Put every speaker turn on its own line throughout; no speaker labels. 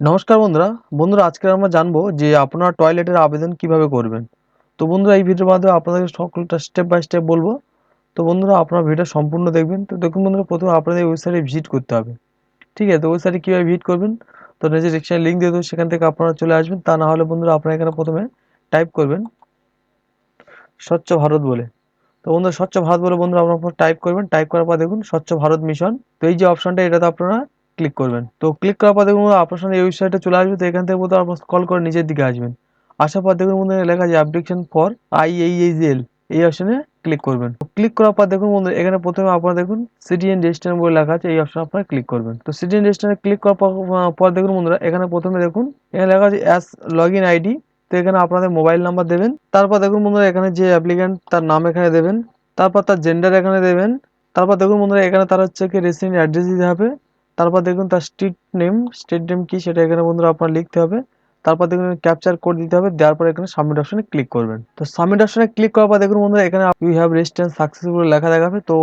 নমস্কার বন্ধুরা। বন্ধুরা, আজকে আমরা জানব যে আপনার টয়লেটের আবেদন কীভাবে করবেন। তো বন্ধুরা, এই ভিডিওর মাধ্যমে আপনাদের সকলটা স্টেপ বাই স্টেপ বলব। তো বন্ধুরা, আপনার ভিডিও সম্পূর্ণ দেখবেন। তো দেখুন বন্ধুরা, প্রথমে আপনাদের ওয়েবসাইটে ভিজিট করতে হবে। ঠিক আছে, তো ওয়েবসাইটে কীভাবে ভিজিট করবেন? তো নিজের রিক্সায় লিঙ্ক দিয়ে দেবো, সেখান থেকে আপনারা চলে আসবেন। তা না হলে বন্ধুরা, আপনারা এখানে প্রথমে টাইপ করবেন, স্বচ্ছ ভারত বলে। তো বন্ধুরা, স্বচ্ছ ভারত বলে বন্ধুরা, আপনার টাইপ করবেন। টাইপ করার পর দেখুন, স্বচ্ছ ভারত মিশন তো এই যে অপশনটা এটাতে আপনারা ক্লিক করবেন। তো ক্লিক করার পর দেখুন আপনার সামনে এই ওয়েবসাইটে চলে আসবে, তো এখান থেকে বোধহয় আপনার স্কল করে নিচের দিকে আসবেন। আসার পর দেখুন বন্ধু লেখা আছে অ্যাপ্লিকেশন ফর আই এই অপশনে ক্লিক করবেন। ক্লিক করার পর দেখুন বন্ধু এখানে প্রথমে আপনারা দেখুন সিটি এন্ড রেজিস্ট্রেশন বলে লেখা আছে, এই অপশনে আপনারা ক্লিক করবেন। তো সিটি এন্ড রেজিস্ট্রেশনে ক্লিক করার পর দেখুন বন্ধুরা, এখানে প্রথমে দেখুন, এখানে লেখা আছে অ্যাস লগ ইন আইডি তো এখানে আপনাদের মোবাইল নাম্বার দেবেন। তারপর দেখুন বন্ধুরা, এখানে যে অ্যাপ্লিক্যান্ট তার নাম এখানে দেবেন। তারপর তার জেন্ডার এখানে দেবেন। তারপর দেখুন বন্ধুরা, এখানে তার হচ্ছে কি রেসিডেন্ট অ্যাড্রেস দিতে হবে। তারপর দেখুন তার স্ট্রিট নেম স্ট্রিট নেম কি সেটা এখানে বন্ধুরা আপনার লিখতে হবে। তারপর দেখুন ক্যাপচার কোড দিতে হবে, দেওয়ার পর এখানে সাবমিট অপশনে ক্লিক করবেন। তো সাবমিট অপশনে ক্লিক করার পর দেখুন বন্ধুরা এখানে ইউ হ্যাভ রেজিস্ট্রেশন সাকসেসফুল লেখা দেখাবে, তো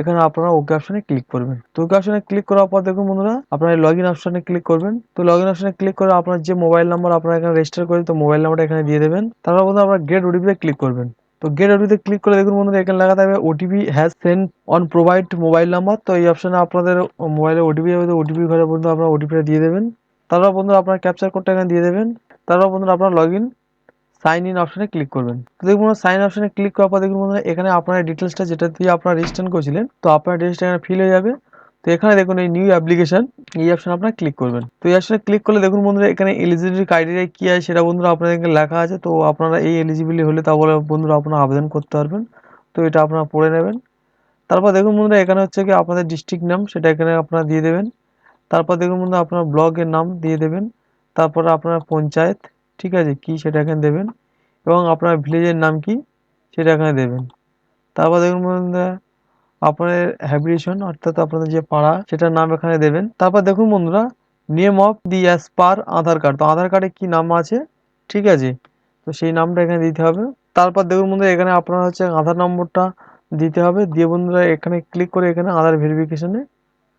এখানে আপনারা ওকে অপশনে ক্লিক করবেন। তো ওকে অপশনে ক্লিক করার পর দেখুন বন্ধুরা আপনারা লগ ইন অপশনে ক্লিক করবেন। তো লগ ইন অপশনে ক্লিক করে আপনার যে মোবাইল নাম্বার আপনারা এখানে রেজিস্টার করেন তো মোবাইল নাম্বারটা এখানে দিয়ে দেবেন। তারপর বন্ধুরা আপনারা গেট ওটিপিতে ক্লিক করবেন। তো গেট ওটিপিতে ক্লিক করে দেখুন বন্ধুরা, এখানে লেখা থাকবে OTP has send on provide mobile number তো এই অপশানে আপনাদের মোবাইলে ওটিপি তো ওটিপি ঘরে বন্ধু আপনারা ওটিপিটা দিয়ে দেবেন। তারপর বন্ধুরা আপনার ক্যাপচার কোডটা এখানে দিয়ে দেবেন। তারপর বন্ধুরা আপনার লগ ইন সাইন ইন অপশানে ক্লিক করবেন। তো দেখুন সাইন অপশানে ক্লিক করার পর দেখুন বন্ধুরা, এখানে আপনার ডিটেলসটা যেটা দিয়ে আপনারা রেজিস্ট্রেশন করেছিলেন, তো আপনার ডিটেলসটা এখানে ফিল হয়ে যাবে। তো এখানে দেখুন এই নিউ অ্যাপ্লিকেশন এই অপশনে আপনার ক্লিক করবেন। তো এই অপশনে ক্লিক করলে দেখুন বন্ধুরা, এখানে এলিজিবিলিটি ক্রাইটেরিয়া কী আছে সেটা বন্ধুরা আপনাদের লেখা আছে। তো আপনারা এই এলিজিবিলিটি হলে তা বলে বন্ধুরা আপনারা আবেদন করতে পারবেন। তো এটা আপনারা পড়ে নেবেন। তারপর দেখুন বন্ধুরা, এখানে হচ্ছে কি আপনাদের ডিস্ট্রিক্ট নাম সেটা এখানে আপনারা দিয়ে দেবেন। তারপর দেখুন বন্ধুরা, আপনার ব্লকের নাম দিয়ে দেবেন। তারপর আপনার পঞ্চায়েত, ঠিক আছে, কি সেটা এখানে দেবেন। এবং আপনার ভিলেজের নাম কি, সেটা এখানে দেবেন। তারপর দেখুন বন্ধুরা আপনাদের হ্যাবিটেশন অর্থাৎ আপনাদের যে পাড়া, সেটার নাম এখানে দেবেন। তারপর দেখুন বন্ধুরা name of the as per Aadhaar card তো আধার কার্ডে কি নাম আছে? ঠিক আছে। তো সেই নামটা এখানে দিতে হবে। তারপর দেখুন বন্ধুরা, এখানে আপনার হচ্ছে আধার নম্বরটা দিতে হবে। দিয়ে বন্ধুরা, এখানে ক্লিক করে এখানে আধার ভেরিফিকেশনে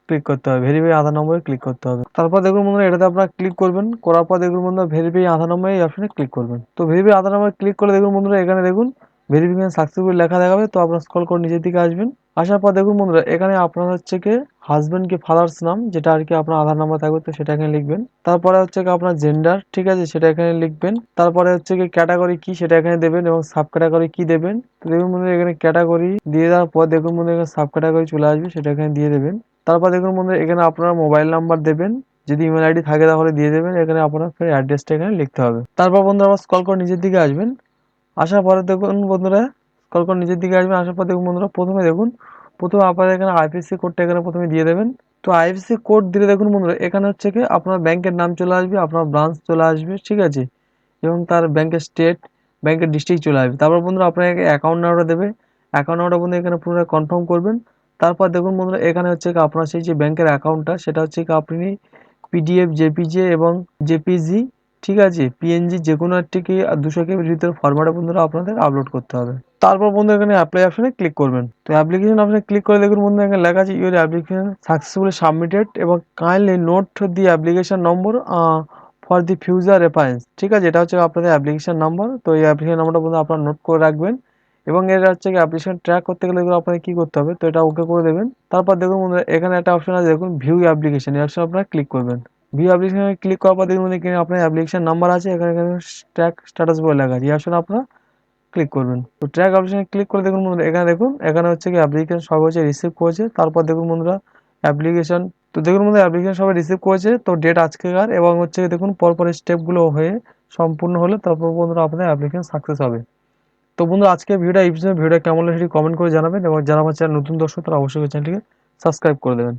ক্লিক করতে হবে। ভেরিফাই আধার নম্বরে ক্লিক করতে হবে। তারপর দেখুন বন্ধুরা, এটাতে আপনারা ক্লিক করবেন। করার পর দেখুন বন্ধুরা ভেরিফাই আধার নম্বরে এই অপশনে ক্লিক করবেন। তো ভেরিফাই আধার নম্বরে ক্লিক করে দেখুন বন্ধুরা, এখানে দেখুন ভেরিফিকেশন সাকসেসফুল লেখা দেখাবে, তো আপনার স্কল করে নিচের দিকে আসবেন। আসার পর দেখুন বন্ধুরা, এখানে আপনার হচ্ছে কি হাজব্যান্ড কি ফাদার্স নাম, যেটা আর কি আপনার আধার নাম্বার থাকবে, তো সেটা এখানে লিখবেন। তারপরে হচ্ছে কি আপনার জেন্ডার ঠিক আছে, সেটা এখানে লিখবেন। তারপরে হচ্ছে কি ক্যাটাগরি কি, সেটা এখানে দেবেন এবং সাব ক্যাটাগরি কি দেবেন। তো দেখুন বন্ধুরা, এখানে ক্যাটাগরি দিয়ে দেওয়ার পর দেখুন বন্ধুরা, এখানে সাব ক্যাটাগরি চলে আসবে, সেটা এখানে দিয়ে দেবেন। তারপর দেখুন বন্ধুরা, এখানে আপনার মোবাইল নাম্বার দেবেন। যদি ইমেল আইডি থাকে তাহলে দিয়ে দেবেন, এখানে আপনার ফের অ্যাড্রেসটা এখানে লিখতে হবে। তারপর বন্ধুরা, আবার স্কল করে নিচের দিকে আসবেন। আসার পরে দেখুন বন্ধুরা স্কল করে নিজের দিকে আসবেন, আসার পর দেখুন বন্ধুরা, প্রথমে দেখুন, প্রথমে আপনারা এখানে আইপিসি কোডটা এখানে প্রথমে দিয়ে দেবেন। তো আইপিসি কোড দিলে দেখুন বন্ধুরা, এখানে হচ্ছে কি আপনার ব্যাংকের নাম চলে আসবে, আপনার ব্রাঞ্চ চলে আসবে, ঠিক আছে? এবং তার ব্যাংকের স্টেট ব্যাংকের ডিস্ট্রিক্ট চলে আসবে। তারপর বন্ধুরা আপনাকে অ্যাকাউন্ট নাম্বারটা দেবে অ্যাকাউন্ট নাম্বারটা বন্ধু এখানে পুনরায় কনফার্ম করবেন। তারপর দেখুন বন্ধুরা, এখানে হচ্ছে কি আপনার সেই যে ব্যাংকের অ্যাকাউন্টটা সেটা হচ্ছে কি আপনি পিডিএফ জেপিজে এবং জেপিজি ঠিক আছে পিএনজি যে কোনো একটি কি দুশো কেবির ভিতরে ফরম্যাটে বন্ধুরা আপনাদের আপলোড করতে হবে। তারপর বন্ধু এখানে অ্যাপ্লাই অপশানে ক্লিক করবেন। তো অ্যাপ্লিকেশন অপশনে ক্লিক করে দেখুন বন্ধু এখানে লেখা আছে ইউর অ্যাপ্লিকেশন সাকসেসফুলি সাবমিটেড এবং kindly note the application number for the future reference ঠিক আছে, এটা হচ্ছে আপনাদের অ্যাপ্লিকেশন নাম্বার তো এই অ্যাপ্লিকেশন নাম্বারটা বন্ধু আপনারা নোট করে রাখবেন। এবং এটা হচ্ছে কি অ্যাপ্লিকেশন ট্র্যাক করতে গেলে এগুলো আপনাকে কী করতে হবে? তো এটা ওকে করে দেবেন। তারপর দেখুন এখানে একটা অপশন আছে, দেখুন ভিউ অ্যাপ্লিকেশন এই অপশন আপনারা ক্লিক করবেন। ভিউ অ্যাপ্লিকেশনে ক্লিক করার পর দেখুন এখানে আপনার অ্যাপ্লিকেশন নাম্বার আছে, এখানে এখানে ট্র্যাক স্ট্যাটাস বলে লেখা আছে। অপশন আপনারা ক্লিক করবেন। তো ট্র্যাক অপশনে ক্লিক করে দেখুন বন্ধুরা, এখানে দেখুন, এখানে হচ্ছে কি অ্যাপ্লিকেশন সব হচ্ছে রিসিভ করেছে। তারপর দেখুন বন্ধুরা অ্যাপ্লিকেশন তো দেখুন বন্ধুরা অ্যাপ্লিকেশন সবাই রিসিভ করেছে। তো ডেট আজকেকার এবং হচ্ছে দেখুন পরপর স্টেপগুলো হয়ে সম্পূর্ণ হলে, তারপর বন্ধুরা আপনাদের অ্যাপ্লিকেশন সাকসেস হবে। তো বন্ধুরা, আজকে ভিডিও এই ভিডিওটা কেমন লাগে সেটি কমেন্ট করে জানাবেন, এবং যারা আমার চ্যানেল নতুন দর্শক, তারা অবশ্যই চ্যানেলটিকে সাবস্ক্রাইব করে দেবেন।